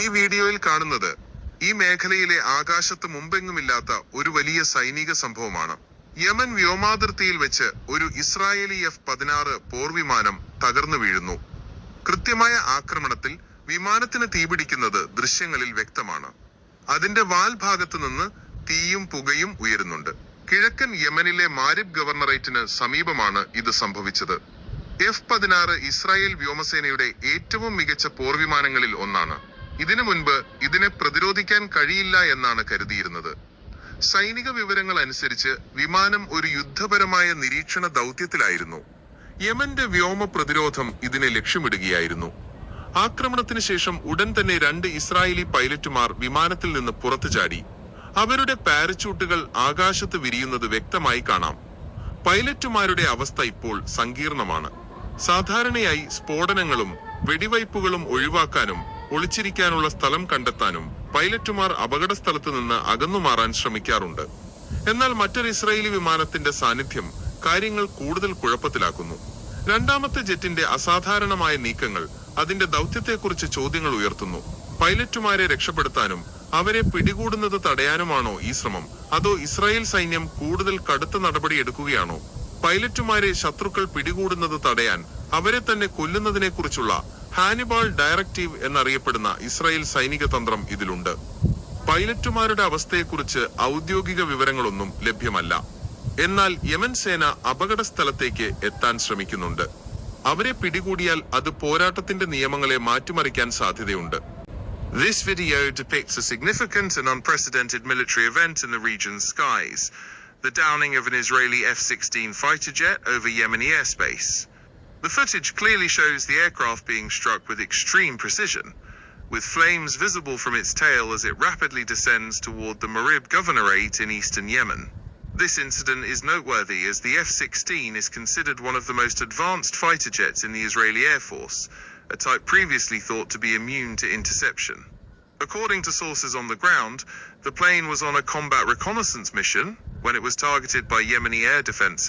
ഈ വീഡിയോയിൽ കാണുന്നത് ഈ മേഖലയിലെ ആകാശത്ത് മുമ്പെങ്ങുമില്ലാത്ത ഒരു വലിയ സൈനിക സംഭവമാണ്. യമൻ വ്യോമാതിർത്തിയിൽ വെച്ച് ഒരു ഇസ്രായേലി എഫ് പതിനാറ് പോർവിമാനം തകർന്നു വീഴുന്നു. കൃത്യമായ ആക്രമണത്തിൽ വിമാനത്തിന് തീപിടിക്കുന്നത് ദൃശ്യങ്ങളിൽ വ്യക്തമാണ്. അതിന്റെ വാൽ ഭാഗത്തു നിന്ന് തീയും പുകയും ഉയരുന്നുണ്ട്. കിഴക്കൻ യമനിലെ മാരിബ് ഗവർണറേറ്റിന് സമീപമാണ് ഇത് സംഭവിച്ചത്. എഫ് പതിനാറ് ഇസ്രായേൽ വ്യോമസേനയുടെ ഏറ്റവും മികച്ച പോർവിമാനങ്ങളിൽ ഒന്നാണ്. ഇതിനു മുൻപ് ഇതിനെ പ്രതിരോധിക്കാൻ കഴിയില്ല എന്നാണ് കരുതിയിരുന്നത്. സൈനിക വിവരങ്ങൾ അനുസരിച്ച് വിമാനം ഒരു യുദ്ധപരമായ നിരീക്ഷണ ദൗത്യത്തിലായിരുന്നു. യമന്റെ വ്യോമ പ്രതിരോധം ഇതിനെ ലക്ഷ്യമിടുകയായിരുന്നു. ആക്രമണത്തിന് ശേഷം ഉടൻ തന്നെ രണ്ട് ഇസ്രായേലി പൈലറ്റുമാർ വിമാനത്തിൽ നിന്ന് പുറത്തു ചാടി. അവരുടെ പാരച്യൂട്ടുകൾ ആകാശത്ത് വിരിയുന്നത് വ്യക്തമായി കാണാം. പൈലറ്റുമാരുടെ അവസ്ഥ ഇപ്പോൾ സങ്കീർണമാണ്. സാധാരണയായി സ്ഫോടനങ്ങളും വെടിവയ്പ്പുകളും ഒഴിവാക്കാനും ഒളിച്ചിരിക്കാനുള്ള സ്ഥലം കണ്ടെത്താനും പൈലറ്റുമാർ അപകട സ്ഥലത്ത് നിന്ന് അകന്നുമാറാൻ ശ്രമിക്കാറുണ്ട്. എന്നാൽ മറ്റൊരു ഇസ്രായേലി വിമാനത്തിന്റെ സാന്നിധ്യം കാര്യങ്ങൾ കൂടുതൽ കുഴപ്പത്തിലാക്കുന്നു. രണ്ടാമത്തെ ജെറ്റിന്റെ അസാധാരണമായ നീക്കങ്ങൾ അതിന്റെ ദൗത്യത്തെക്കുറിച്ച് ചോദ്യങ്ങൾ ഉയർത്തുന്നു. പൈലറ്റുമാരെ രക്ഷപ്പെടുത്താനും അവരെ പിടികൂടുന്നത് തടയാനുമാണോ ഈ ശ്രമം? അതോ ഇസ്രായേൽ സൈന്യം കൂടുതൽ കടുത്ത നടപടി എടുക്കുകയാണോ? പൈലറ്റുമാരെ ശത്രുക്കൾ പിടികൂടുന്നത് തടയാൻ അവരെ തന്നെ കൊല്ലുന്നതിനെ കുറിച്ചുള്ള ഹാനിബാൾ ഡയറക്റ്റീവ് എന്നറിയപ്പെടുന്ന ഇസ്രായേൽ സൈനിക തന്ത്രം ഇതിലുണ്ട്. പൈലറ്റുമാരുടെ അവസ്ഥയെക്കുറിച്ച് ഔദ്യോഗിക വിവരങ്ങളൊന്നും ലഭ്യമല്ല. എന്നാൽ യമൻ സേന അപകട സ്ഥലത്തേക്ക് എത്താൻ ശ്രമിക്കുന്നുണ്ട്. അവരെ പിടികൂടിയാൽ അത് പോരാട്ടത്തിന്റെ നിയമങ്ങളെ മാറ്റിമറിക്കാൻ സാധ്യതയുണ്ട്. This video depicts a significant and unprecedented military event in the region's skies. The downing of an Israeli F 16 fighter jet over Yemeni airspace. The footage clearly shows the aircraft being struck with extreme precision, with flames visible from its tail as it rapidly descends toward the Marib governorate in eastern Yemen. This incident is noteworthy as the F 16 is considered one of the most advanced fighter jets in the Israeli Air Force, a type previously thought to be immune to interception. According to sources on the ground, the plane was on a combat reconnaissance mission when it was targeted by Yemeni air defenses.